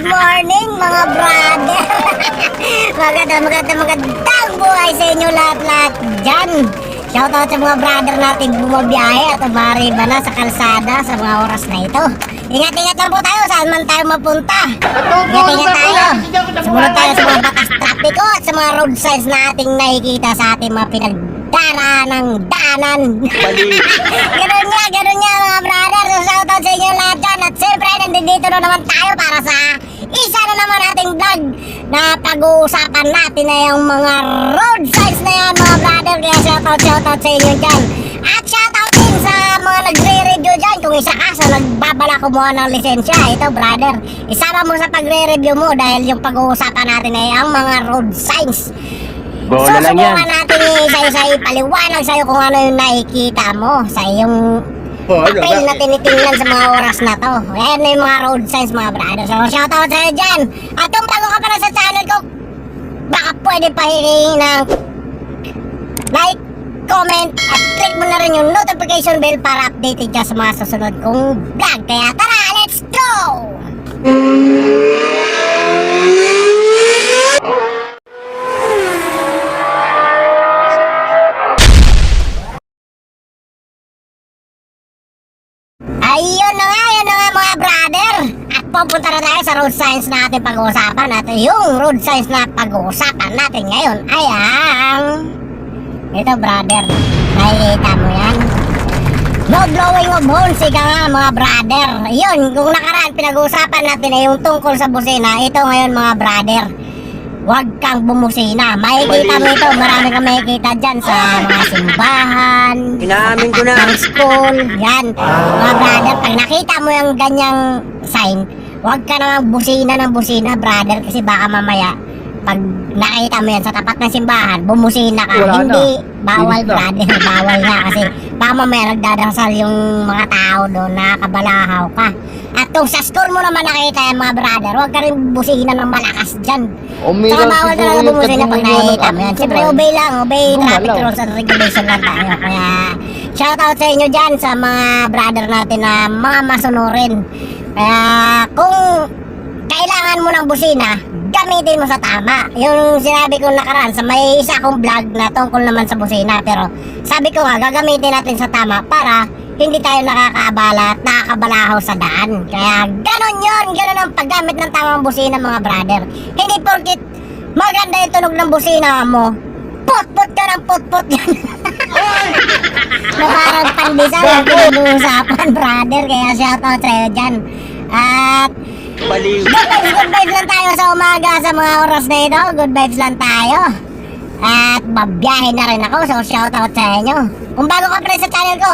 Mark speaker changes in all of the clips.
Speaker 1: Good morning mga brother! maganda, maganda, magandang buhay sa inyo lahat-lahat dyan! Shoutout sa mga brother natin bumabiyahe at umariba na sa kalsada sa mga oras na ito. Ingat-ingat lang po tayo saan man tayo mapunta. Ingat-ingat tayo. Sumunod tayo sa mga batas trapiko at sa mga road signs na ating nakikita sa ating mga pinagdaraan ng daanan. ganun nga, ganun nga mga brother. So shoutout sa inyo lahat dyan. At siyempre, nandito na naman tayo para sa isa na naman ating vlog na pag-uusapan natin na yung mga road signs na yan mga brother. Kaya shoutout, shoutout sa inyo dyan. At shoutout din sa mga nagre-review dyan. Kung isa ka sa nagbabala kumuha ng lisensya, ito brother. Isama mo sa pagre-review mo dahil yung pag-uusapan natin ay ang mga road signs.
Speaker 2: Bola lang yan.
Speaker 1: Natin isa-isa ipaliwanag sa'yo kung ano yung nakikita mo sa iyong
Speaker 2: Oh, ano ba?
Speaker 1: na tinitingnan sa mga oras na to. Ayan na yung mga road signs mga brother. So shoutout sa'yo dyan. At kung bago ka pa sa channel ko, baka pwede pahingin ng like, comment, at click mo na rin yung notification bell para updated ka sa mga susunod kong vlog. Kaya tara, let's go! Ayun na nga, yun na nga mga brother. At pupunta na tayo sa road signs na ating pag-uusapan. At yung road signs na pag-uusapan natin ngayon ay ang... Ito brother, nakikita mo yan? No blowing of horns, ika nga mga brother. Yun, kung nakaraan pinag-uusapan natin ay yung tungkol sa busina. Ito ngayon mga brother. Huwag kang bumusina. Makikita mo ito, marami kang makikita dyan sa mga simbahan,
Speaker 2: Inaamin ko na.
Speaker 1: school, yan. Mga brother, pag nakita mo yung ganyang sign, huwag ka namang busina ng busina, brother, kasi baka mamaya, pag nakita mo yan sa tapat ng simbahan, bumusina ka.
Speaker 2: Wala na.
Speaker 1: Hindi, bawal,
Speaker 2: Hindi na.
Speaker 1: brother, bawal nga kasi baka mamaya nagdadasal yung mga tao doon, nakakabalahaw ka. At kung sa school mo naman nakita yan, mga brother, huwag ka rin busina ng malakas dyan. Saka bawal talaga bumusina pag nakikita mo yan. Siyempre, obey lang, obey traffic rules and regulation lang tayo. Kaya, shoutout sa inyo dyan sa mga brother natin na mga masunurin. Kaya, kung kailangan mo ng busina, gamitin mo sa tama. Yung sinabi ko nakaraan sa may isa akong vlog na tungkol naman sa busina. Pero, sabi ko nga, gagamitin natin sa tama para hindi tayo nakakaabala at nakakabalahaw sa daan. Kaya ganon yon ganon ang paggamit ng tamang busina mga brother. Hindi porkit maganda yung tunog ng busina mo, put-put ka ng put-put yan. na parang pandesal ang pinag-uusapan brother. Kaya shoutout sa'yo dyan. At
Speaker 2: Baliw.
Speaker 1: Good vibes, good vibes lang tayo sa umaga sa mga oras na ito. Good vibes lang tayo. At babiyahe na rin ako, so shoutout sa inyo. Kung bago ka pa sa channel ko,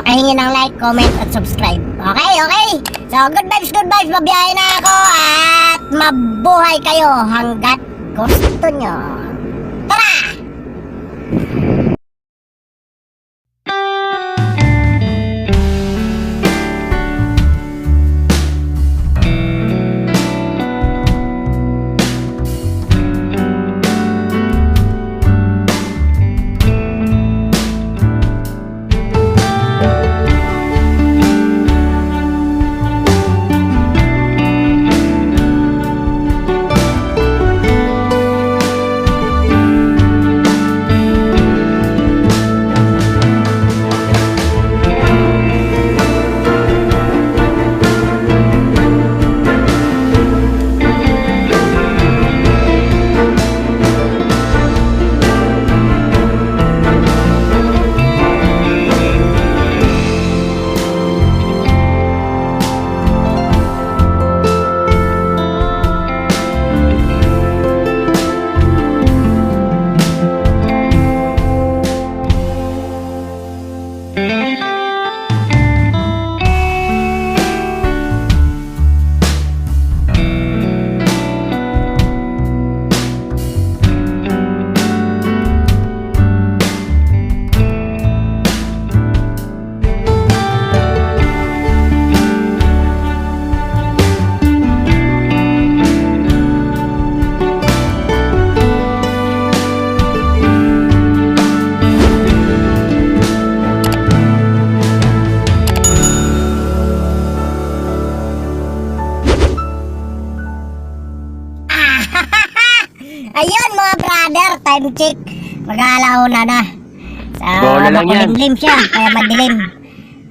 Speaker 1: pakihingi ng like, comment, at subscribe. Okay, okay? So, good vibes, good vibes, babiyahe na ako at mabuhay kayo hanggat gusto nyo. Tara! Time check, mag-aalauna na. So,
Speaker 2: Bola lang yan.
Speaker 1: makulimlim siya, kaya madilim.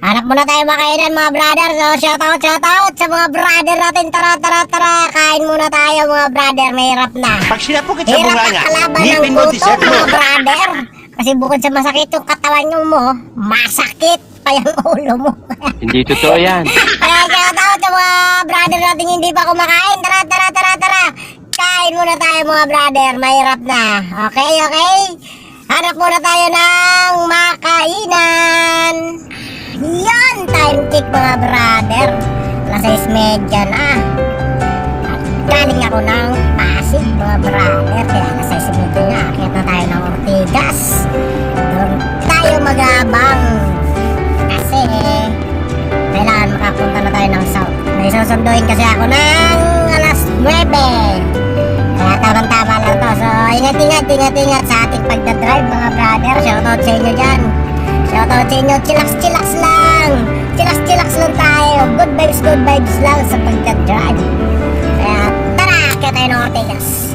Speaker 1: Hanap muna tayo makainan mga brother. So, shout out, shout out sa mga brother natin. Tara, tara, tara. Kain muna tayo mga brother. Mahirap na.
Speaker 3: Pag sinapukit sa bunga
Speaker 1: ng
Speaker 3: ngipin mo, dessert mo.
Speaker 1: mga brother. Kasi bukod sa masakit yung katawan nyo mo, masakit pa yung ulo mo.
Speaker 2: Hindi totoo yan.
Speaker 1: Kaya shout out sa mga brother natin hindi pa kumakain. Tara, tara, tara, tara. Kain muna tayo mga brother. Mahirap na. Okay, okay? Hanap muna tayo ng makainan. Yan, time check mga brother. Alas 6.30 na. Galing ako ng Pasig mga brother. Kaya alas 6.30 na. Akit na tayo ng Ortigas. Doon tayo magabang. Kasi kailangan makapunta na tayo ng South. May susunduin kasi ako ng ingat-ingat, sa ating pagdadrive mga brother. Shoutout sa inyo dyan. Shoutout sa inyo. Chillax-chillax lang. Chillax-chillax lang tayo. Good vibes, good vibes lang sa pagdadrive. Kaya tara, kaya tayo ng Ortegas.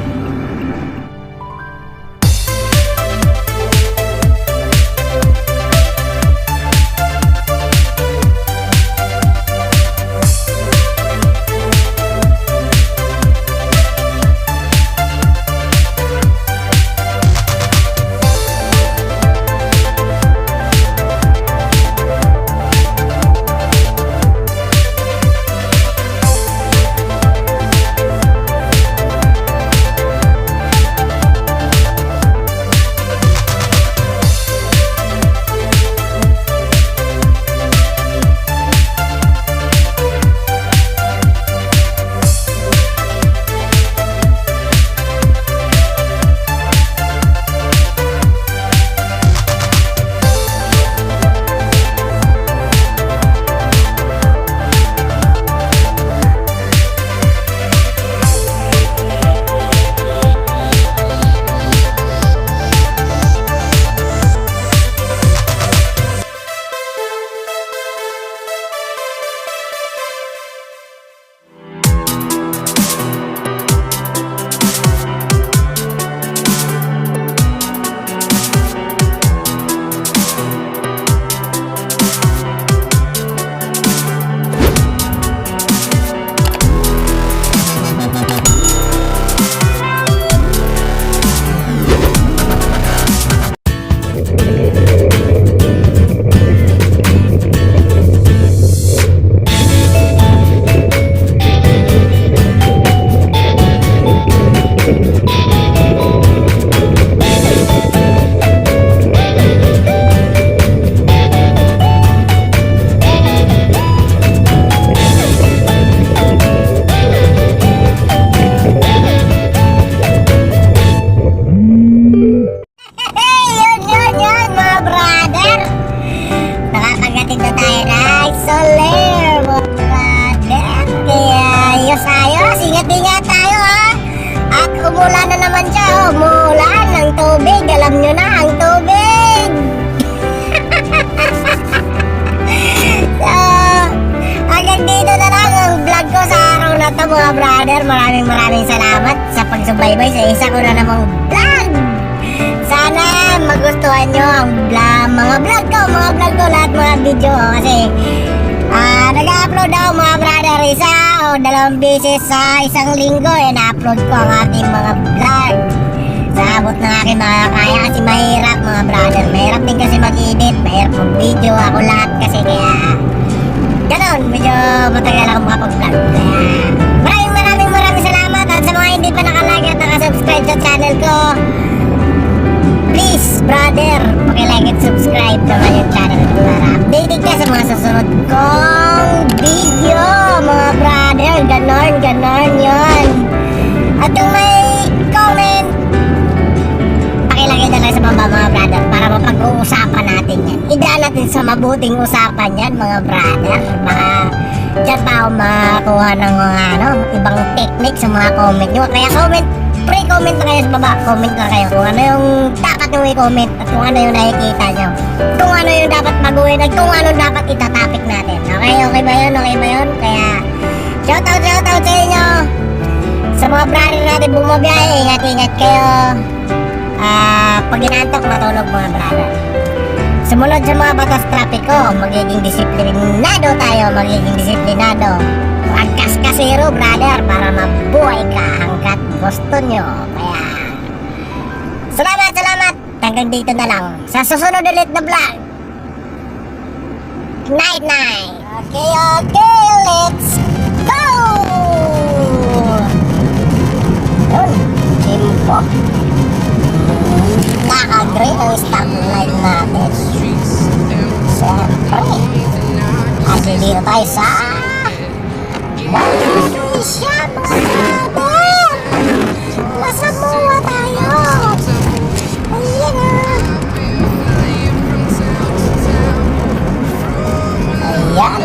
Speaker 1: Brother. Maraming maraming salamat sa pagsubaybay sa isa ko na namang vlog. Sana magustuhan nyo ang vlog, mga vlog ko, mga vlog ko, lahat mga video ko kasi ah nag-upload ako mga brother isa o dalawang beses sa isang linggo eh na-upload ko ang ating mga vlog sa abot ng aking mga kaya kasi mahirap mga brother mahirap din kasi mag-edit mahirap mag-video ako lahat kasi kaya ganon medyo matagal ako makapag-vlog kaya at nakasubscribe sa channel ko Please, brother, pakilike at subscribe naman yung channel ko para updated ka sa mga susunod kong video, mga brother. Ganon, ganon yon. At kung may comment, pakilagay na lang sa baba, mga brother, para mapag-uusapan natin yan. Idaan natin sa mabuting usapan yan, mga brother. Baka dyan pa ako makakuha ng ano, ibang technique sa mga comment nyo. Kaya comment pre-comment na kayo sa baba. Comment lang kayo kung ano yung dapat nyo i-comment at kung ano yung nakikita nyo. Kung ano yung dapat baguhin at kung ano dapat itatopic natin. Okay, okay ba yun? Okay ba yun? Kaya, shoutout, shoutout sa inyo. Sa mga brother natin bumabiyahe, ingat-ingat kayo. Ah, pag inantok, matulog mga brother. Sumunod sa mga batas trapiko, magiging disiplinado tayo, magiging disiplinado. Agkas kasero, brother, para mabuhay ka hanggat gusto nyo. Kaya, salamat, salamat! Hanggang dito na lang. Sa susunod ulit na vlog. Night, night! Okay, okay, let's go! Yun, simpo. Naka-green ang stoplight natin. Siyempre. At dito tayo sa... Indonesia, mga! Masamuha tayo! Ayan ah! Ayan!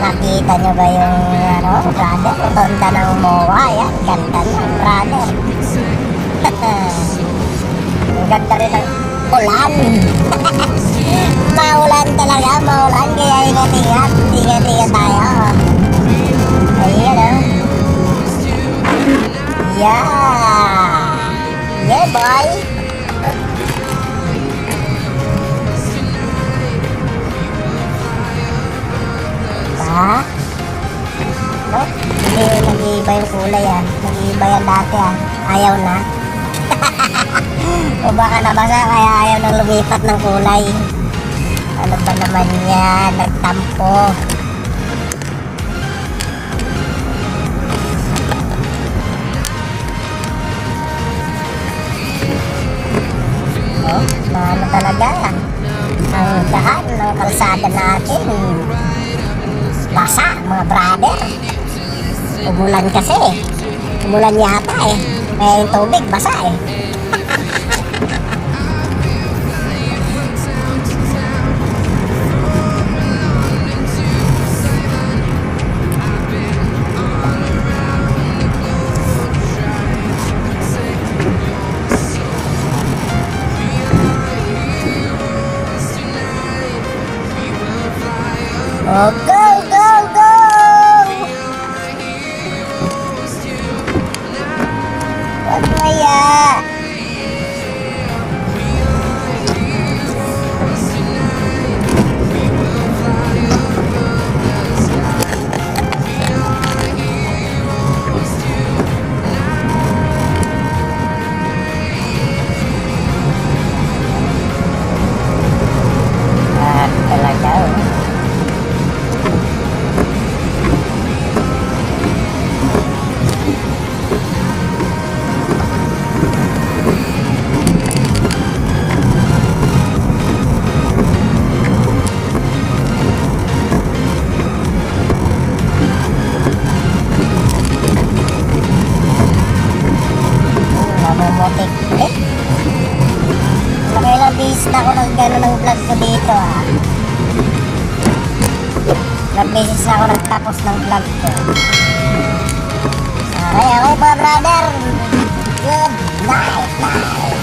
Speaker 1: Nakita nyo ba yung ano, brother? Tonda ng MOA, yan. Ganda niya, brother. Ang ganda rin ng ulan. maulan talaga, maulan. Kaya ingat-ingat. Ingat-ingat tayo. Nag-iiba yan dati ah. Ayaw na. o baka nabasa kaya ayaw nang lumipat ng kulay. Ano ba naman yan? Nagtampo. Oh, ano talaga? Ang daan ng kalsada natin. Basa, mga brother. Umulan kasi. Umulan yata eh. Yung tubig, basa eh. Beses na ako nagtapos ng vlog ko. Okay, okay pa brother. Good night, night.